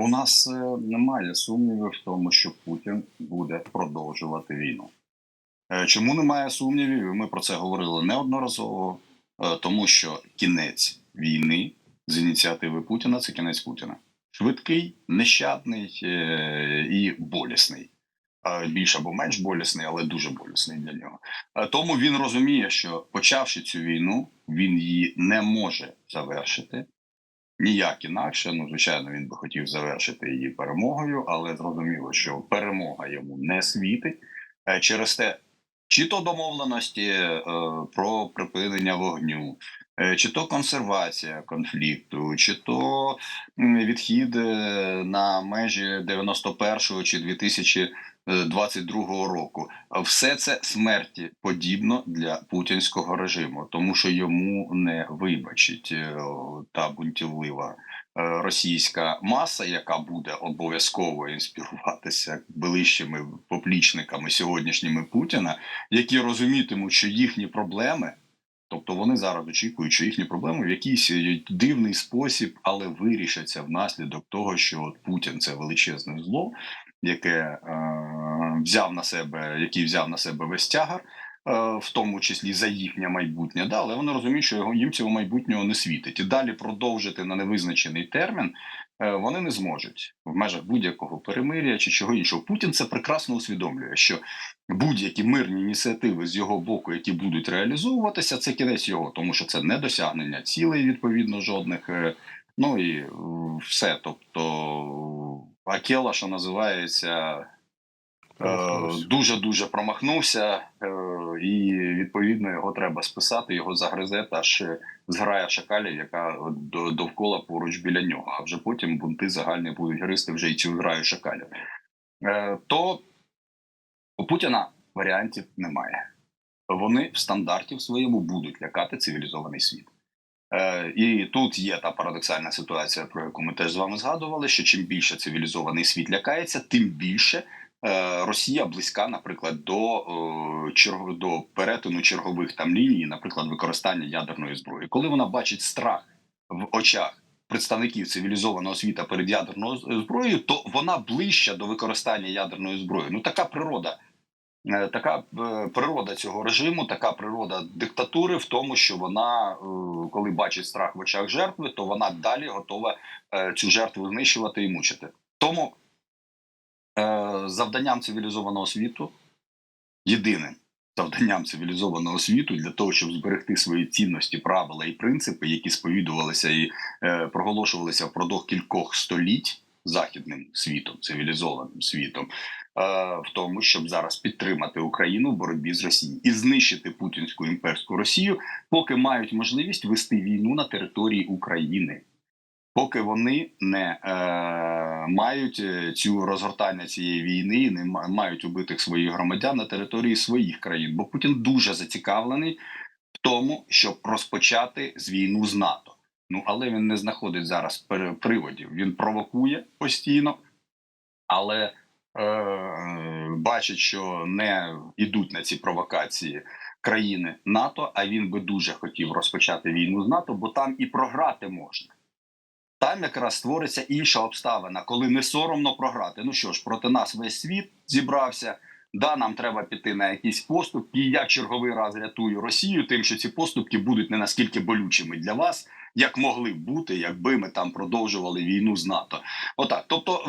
У нас е, немає сумнівів в тому, що Путін буде продовжувати війну. Е, Чому немає сумнівів? Ми про це говорили неодноразово, Е, тому що кінець війни з ініціативи Путіна це кінець Путіна. Швидкий, нещадний і болісний. Більш або менш болісний, але дуже болісний для нього. Тому він розуміє, що почавши цю війну, він її не може завершити ніяк інакше. Ну, звичайно, він би хотів завершити її перемогою, але зрозуміло, що перемога йому не світить Е, через те, чи то домовленості е, про припинення вогню, чи то консервація конфлікту, чи то відхід е, на межі 91-го чи 2022 року. Все це смерті подібно для путінського режиму, тому що йому не вибачить е, та бунтівлива е, російська маса, яка буде обов'язково інспіруватися ближчими поплічниками сьогоднішніми Путіна, які розумітимуть, що їхні проблеми. Тобто вони зараз очікують, що їхні проблеми в якийсь е, дивний спосіб, але вирішаться внаслідок того, що от Путін це величезне зло, яке е, взяв на себе, який взяв на себе весь тягар, е, в тому числі за їхнє майбутнє. Да, але вони розуміють, що його їм цього майбутнього не світить, і далі продовжити на невизначений термін. Е, Вони не зможуть в межах будь-якого перемир'я чи чого іншого. Путін це прекрасно усвідомлює, що будь-які мирні ініціативи з його боку, які будуть реалізовуватися, це кінець його, тому що це не досягнення цілей, відповідно, жодних. е, Ну і все. Тобто Акела, що називається, Промахнувся. дуже дуже промахнувся, е, і відповідно його треба списати. Його загризе та ж зграя шакалів, яка до- довкола поруч біля нього. А вже потім бунти загальні будуть гристи вже і цю зграю шакалів. Е, То у Путіна варіантів немає. Вони в стандарті в своєму будуть лякати цивілізований світ. Е, і тут є та парадоксальна ситуація, про яку ми теж з вами згадували: що чим більше цивілізований світ лякається, тим більше е, Росія близька, наприклад, до, е, до перетину чергових там ліній, наприклад, використання ядерної зброї. Коли вона бачить страх в очах представників цивілізованого світа перед ядерною зброєю, то вона ближча до використання ядерної зброї. Ну така природа. Е, Така е, природа цього режиму, така природа диктатури в тому, що вона, е, коли бачить страх в очах жертви, то вона далі готова е, цю жертву знищувати і мучити. Тому е, завданням цивілізованого світу, єдиним завданням цивілізованого світу для того, щоб зберегти свої цінності, правила і принципи, які сповідувалися і е, проголошувалися впродовж кількох століть західним світом, цивілізованим світом, е, в тому, щоб зараз підтримати Україну в боротьбі з Росією і знищити путінську імперську Росію, поки мають можливість вести війну на території України. Поки вони не е, мають е, цю розгортання цієї війни, не мають убитих своїх громадян на території своїх країн, бо Путін дуже зацікавлений в тому, щоб розпочати з війну з НАТО. Ну але він не знаходить зараз приводів. Він провокує постійно, але е, бачить, що не йдуть на ці провокації країни НАТО. А він би дуже хотів розпочати війну з НАТО, бо там і програти можна. Там якраз створиться інша обставина, коли не соромно програти. Ну що ж, проти нас весь світ зібрався. Да, нам треба піти на якісь поступки. І я черговий раз рятую Росію, тим, що ці поступки будуть не наскільки болючими для вас, як могли б бути, якби ми там продовжували війну з НАТО. Отак. Тобто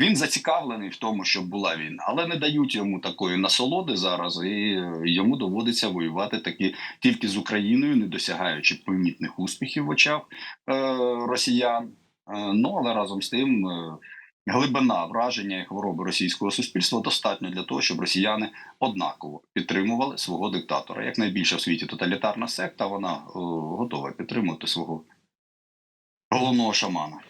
він зацікавлений в тому, щоб була війна, але не дають йому такої насолоди зараз, і е, йому доводиться воювати таки тільки з Україною, не досягаючи помітних успіхів в очах е, росіян. Е, ну але разом з тим. Е, Глибина враження і хвороби російського суспільства достатньо для того, щоб росіяни однаково підтримували свого диктатора. Як найбільша в світі тоталітарна секта, вона о, готова підтримувати свого головного шамана.